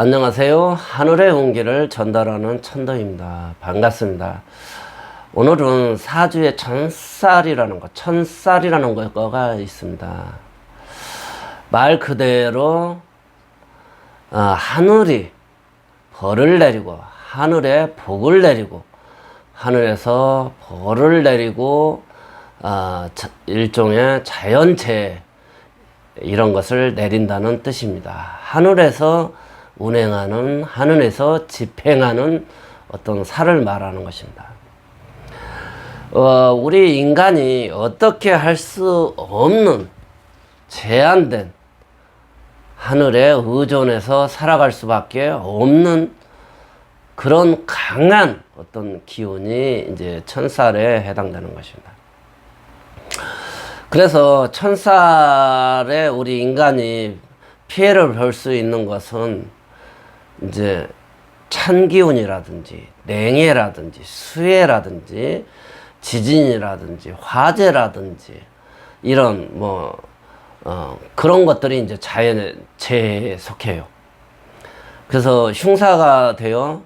안녕하세요. 하늘의 온기를 전달하는 천도입니다. 반갑습니다. 오늘은 사주의 천살이라는 거, 천살이라는 거가 있습니다. 말 그대로 어, 하늘이 벌을 내리고 하늘에 복을 내리고 하늘에서 벌을 내리고 어, 자- 일종의 자연재해 이런 것을 내린다는 뜻입니다. 하늘에서 운행하는 하늘에서 집행하는 어떤 살을 말하는 것입니다. 어, 우리 인간이 어떻게 할 수 없는 제한된 하늘에 의존해서 살아갈 수밖에 없는 그런 강한 어떤 기운이 이제 천살에 해당되는 것입니다. 그래서 천살에 우리 인간이 피해를 볼 수 있는 것은 이제 찬 기운이라든지 냉해라든지 수해라든지 지진이라든지 화재라든지 이런 뭐 어, 그런 것들이 이제 자연의 재해에 속해요. 그래서 흉사가 되어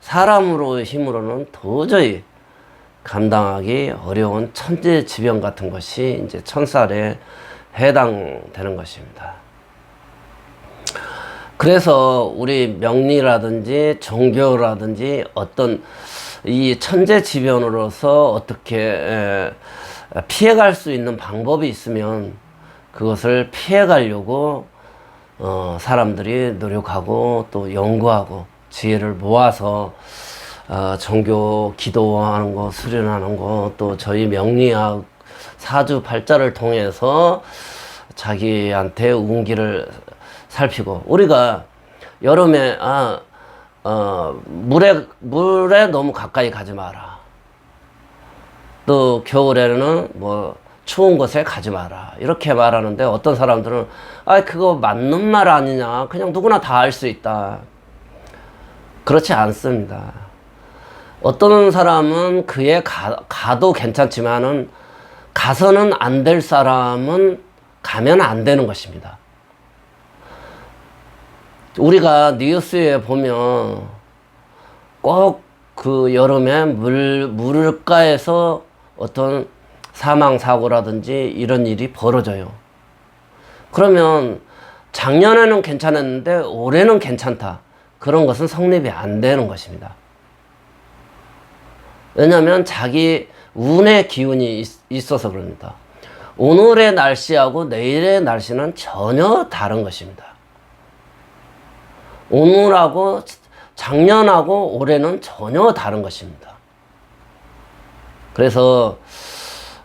사람으로 힘으로는 도저히 감당하기 어려운 천재지변 같은 것이 이제 천살에 해당되는 것입니다. 그래서 우리 명리라든지 종교라든지 어떤 이 천재지변으로서 어떻게 에, 피해갈 수 있는 방법이 있으면 그것을 피해가려고 어, 사람들이 노력하고 또 연구하고 지혜를 모아서 어, 종교 기도하는 거, 수련하는 거, 또 저희 명리학 사주 팔자를 통해서 자기한테 운기를 살피고. 우리가 여름에 아, 어, 물에 물에 너무 가까이 가지 마라. 또 겨울에는 뭐 추운 곳에 가지 마라. 이렇게 말하는데 어떤 사람들은 아 그거 맞는 말 아니냐. 그냥 누구나 다 알 수 있다. 그렇지 않습니다. 어떤 사람은 그에 가, 가도 괜찮지만은 가서는 안 될 사람은 가면 안 되는 것입니다 우리가 뉴스에 보면 꼭 그 여름에 물 물가에서 어떤 사망 사고라든지 이런 일이 벌어져요. 그러면 작년에는 괜찮았는데 올해는 괜찮다. 그런 것은 성립이 안 되는 것입니다. 왜냐하면 자기 운의 기운이 있, 있어서 그럽니다. 오늘의 날씨하고 내일의 날씨는 전혀 다른 것입니다. 오늘하고 작년하고 올해는 전혀 다른 것입니다. 그래서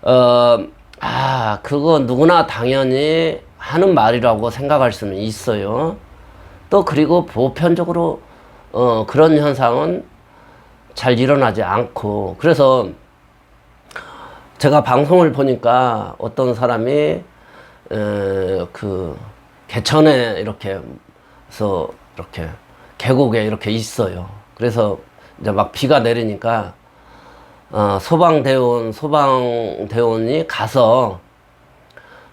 어, 아, 그거 누구나 당연히 하는 말이라고 생각할 수는 있어요. 또 그리고 보편적으로 어, 그런 현상은 잘 일어나지 않고 그래서 제가 방송을 보니까 어떤 사람이 에, 그 개천에 이렇게 서 이렇게 계곡에 이렇게 있어요. 그래서 이제 막 비가 내리니까 어, 소방대원 소방대원이 가서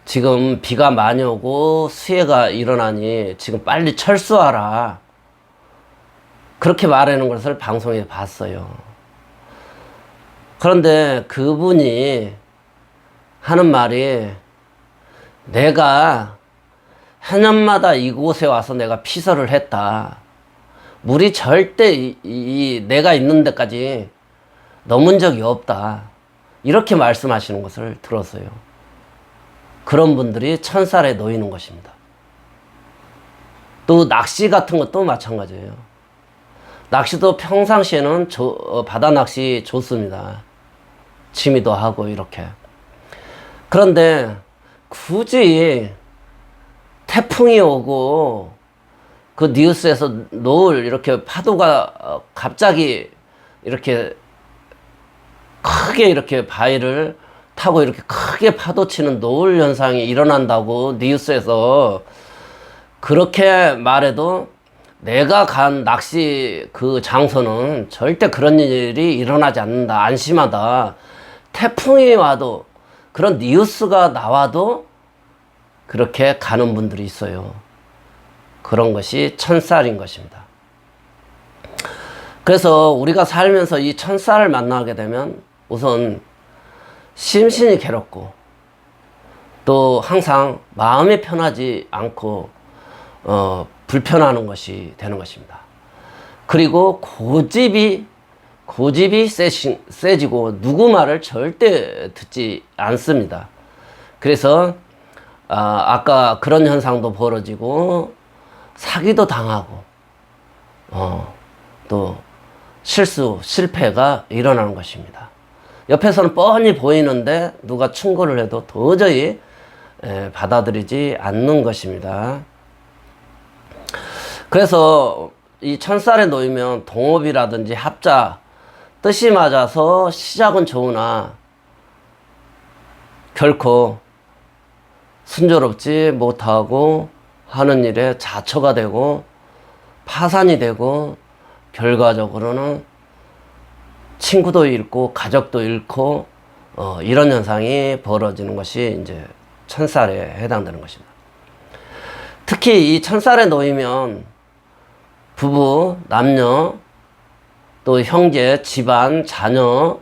지금 비가 많이 오고 수해가 일어나니 지금 빨리 철수하라. 그렇게 말하는 것을 방송에 봤어요. 그런데 그분이 하는 말이 내가 해년마다 이곳에 와서 내가 피서를 했다. 물이 절대 이, 이 내가 있는 데까지 넘은 적이 없다. 이렇게 말씀하시는 것을 들었어요. 그런 분들이 천살에 놓이는 것입니다. 또 낚시 같은 것도 마찬가지예요. 낚시도 평상시에는 조, 어, 바다 낚시 좋습니다. 취미도 하고 이렇게. 그런데 굳이 태풍이 오고 그 뉴스에서 노을 이렇게 파도가 어, 갑자기 이렇게 크게 이렇게 바위를 타고 이렇게 크게 파도 치는 노을 현상이 일어난다고 뉴스에서 그렇게 말해도 내가 간 낚시 그 장소는 절대 그런 일이 일어나지 않는다. 안심하다. 태풍이 와도 그런 뉴스가 나와도 그렇게 가는 분들이 있어요. 그런 것이 천살인 것입니다. 그래서 우리가 살면서 이 천살을 만나게 되면 우선 심신이 괴롭고 또 항상 마음이 편하지 않고 어, 불편하는 것이 되는 것입니다. 그리고 고집이 고집이 세시, 세지고 누구 말을 절대 듣지 않습니다. 그래서 아, 아까 그런 현상도 벌어지고 사기도 당하고 어, 또 실수 실패가 일어나는 것입니다. 옆에서는 뻔히 보이는데 누가 충고를 해도 도저히 에, 받아들이지 않는 것입니다. 그래서 이 천살에 놓이면 동업이라든지 합자 뜻이 맞아서 시작은 좋으나 결코 순조롭지 못하고 하는 일에 자초가 되고 파산이 되고 결과적으로는 친구도 잃고 가족도 잃고 어, 이런 현상이 벌어지는 것이 이제 천살에 해당되는 것입니다. 특히 이 천살에 놓이면 부부, 남녀, 또 형제, 집안, 자녀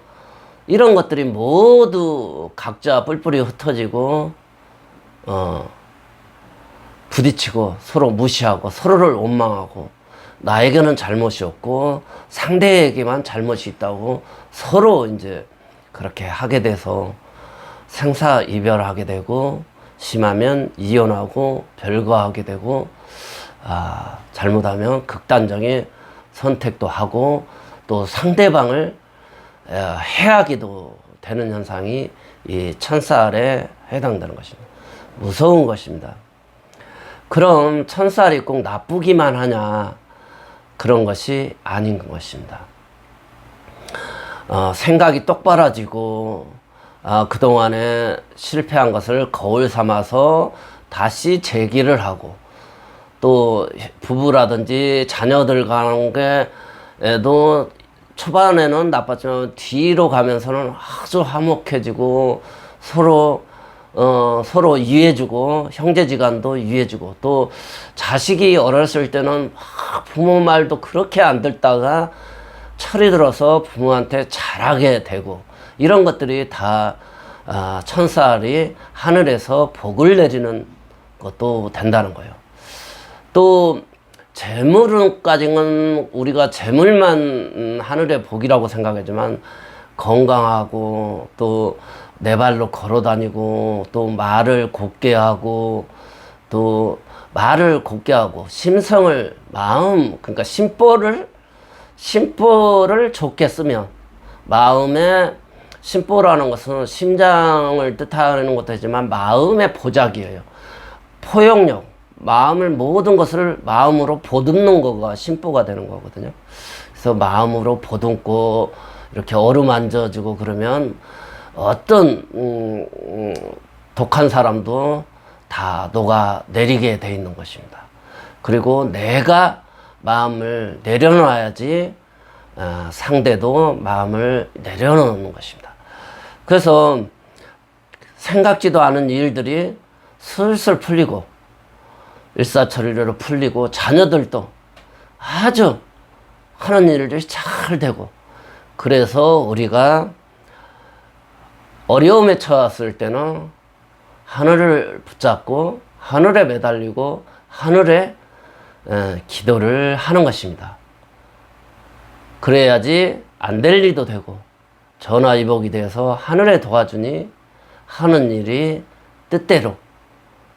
이런 것들이 모두 각자 뿔뿔이 흩어지고 어, 부딪히고 서로 무시하고 서로를 원망하고 나에게는 잘못이 없고 상대에게만 잘못이 있다고 서로 이제 그렇게 하게 돼서 생사 이별하게 되고 심하면 이혼하고 별거하게 되고 아, 잘못하면 극단적인 선택도 하고 또 상대방을 에, 해하기도 되는 현상이 이 천살에 해당되는 것입니다. 무서운 것입니다. 그럼 천살이 꼭 나쁘기만 하냐? 그런 것이 아닌 것입니다. 어, 생각이 똑바라지고 아, 그동안에 실패한 것을 거울 삼아서 다시 재기를 하고 또 부부라든지 자녀들 관계에도 초반에는 나빴지만 뒤로 가면서는 아주 화목해지고 서로 어, 서로 이해해주고 형제지간도 이해해주고 또 자식이 어렸을 때는 막 부모 말도 그렇게 안 듣다가 철이 들어서 부모한테 잘하게 되고 이런 것들이 다 아, 천사리 하늘에서 복을 내리는 것도 된다는 거예요. 또 재물은까지는 우리가 재물만 음, 하늘의 복이라고 생각하지만 건강하고 또 내 발로 걸어 다니고 또 말을 곱게 하고 또 말을 곱게 하고 심성을 마음 그러니까 심보를 심보를 좋게 쓰면 마음에 심보라는 것은 심장을 뜻하는 것도 있지만 마음의 보작이에요. 포용력, 마음을 모든 것을 마음으로 보듬는 거가 심보가 되는 거거든요. 그래서 마음으로 보듬고 이렇게 어루만져주고 그러면 어떤 음, 음, 독한 사람도 다 녹아 내리게 돼 있는 것입니다. 그리고 내가 마음을 내려놔야지 어, 상대도 마음을 내려놓는 것입니다. 그래서 생각지도 않은 일들이 슬슬 풀리고 일사천리로 풀리고 자녀들도 아주 하는 일들이 잘 되고 그래서 우리가 어려움에 처했을 때는 하늘을 붙잡고 하늘에 매달리고 하늘에 에, 기도를 하는 것입니다. 그래야지 안 될 일도 되고 전화위복이 돼서 하늘에 도와주니 하는 일이 뜻대로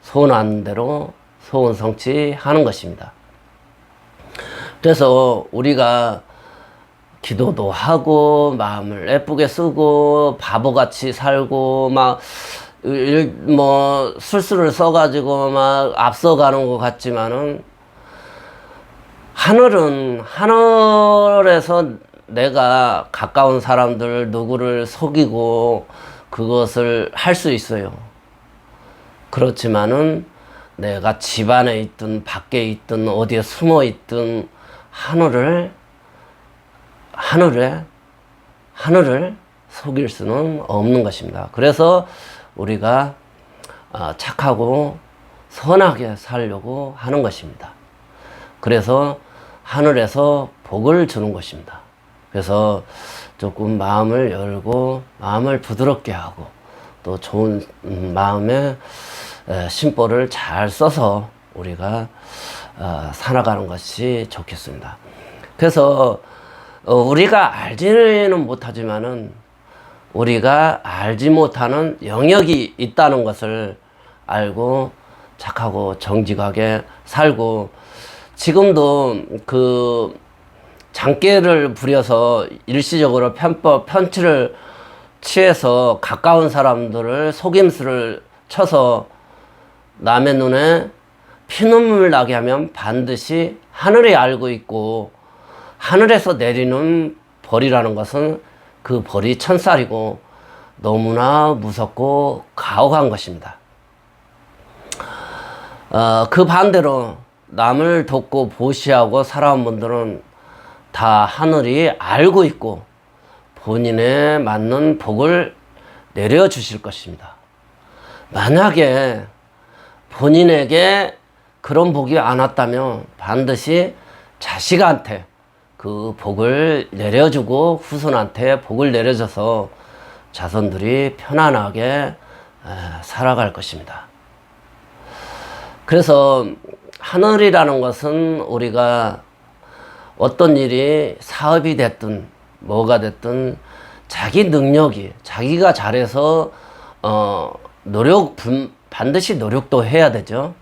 소원하는 대로 소원 성취하는 것입니다. 그래서 우리가 기도도 하고 마음을 예쁘게 쓰고 바보같이 살고 막뭐 술수를 써가지고 막 앞서가는 것 같지만은 하늘은 하늘에서 내가 가까운 사람들 누구를 속이고 그것을 할 수 있어요. 그렇지만은 내가 집 안에 있든 밖에 있든 어디에 숨어 있든 하늘을 하늘에 하늘을 속일 수는 없는 것입니다. 그래서 우리가 어, 착하고 선하게 살려고 하는 것입니다. 그래서 하늘에서 복을 주는 것입니다. 그래서 조금 마음을 열고 마음을 부드럽게 하고 또 좋은 음, 마음에 에, 심보를 잘 써서 우리가 어, 살아가는 것이 좋겠습니다. 그래서 어, 우리가 알지는 못하지만은 우리가 알지 못하는 영역이 있다는 것을 알고 착하고 정직하게 살고 지금도 그 장깨를 부려서 일시적으로 편법 편치를 취해서 가까운 사람들을 속임수를 쳐서 남의 눈에 피눈물 나게 하면 반드시 하늘이 알고 있고 하늘에서 내리는 벌이라는 것은 그 벌이 천살이고 너무나 무섭고 가혹한 것입니다. 어, 그 반대로 남을 돕고 보시하고 살아온 분들은 다 하늘이 알고 있고 본인에 맞는 복을 내려 주실 것입니다. 만약에 본인에게 그런 복이 안 왔다면 반드시 자식한테 그 복을 내려주고 후손한테 복을 내려줘서 자손들이 편안하게 에, 살아갈 것입니다. 그래서 하늘이라는 것은 우리가 어떤 일이 사업이 됐든 뭐가 됐든 자기 능력이 자기가 잘해서 어 노력 분- 반드시 노력도 해야 되죠.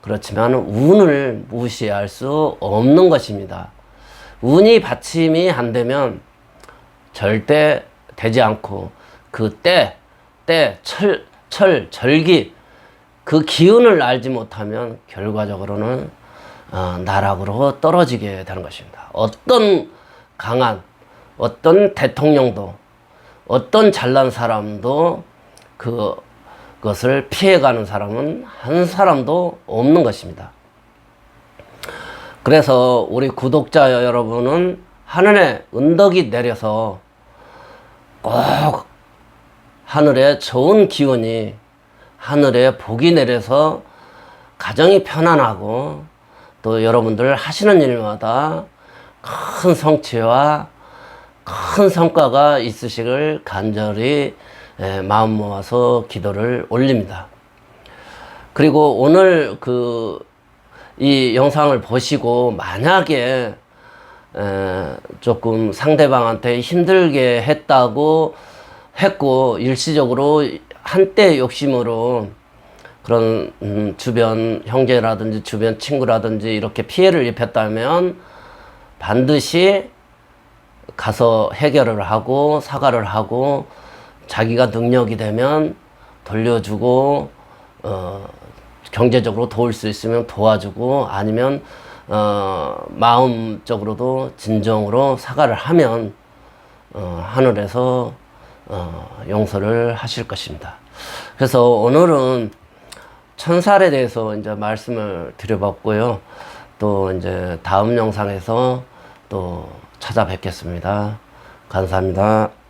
그렇지만 운을 무시할 수 없는 것입니다. 운이 받침이 안 되면 절대 되지 않고 그 때, 때, 철, 철, 절기 그 기운을 알지 못하면 결과적으로는 어, 나락으로 떨어지게 되는 것입니다. 어떤 강한 어떤 대통령도 어떤 잘난 사람도 그 것을 피해가는 사람은 한 사람도 없는 것입니다. 그래서 우리 구독자 여러분은 하늘에 은덕이 내려서 꼭 하늘에 좋은 기운이 하늘에 복이 내려서 가정이 편안하고 또 여러분들 하시는 일마다 큰 성취와 큰 성과가 있으시길 간절히 예, 마음 모아서 기도를 올립니다. 그리고 오늘 그 이 영상을 보시고 만약에 에, 조금 상대방한테 힘들게 했다고 했고 일시적으로 한때 욕심으로 그런 음, 주변 형제라든지 주변 친구라든지 이렇게 피해를 입혔다면 반드시 가서 해결을 하고 사과를 하고 자기가 능력이 되면 돌려주고 어, 경제적으로 도울 수 있으면 도와주고 아니면 어, 마음적으로도 진정으로 사과를 하면 어, 하늘에서 어, 용서를 하실 것입니다. 그래서 오늘은 천살에 대해서 이제 말씀을 드려봤고요. 또 이제 다음 영상에서 또 찾아뵙겠습니다. 감사합니다.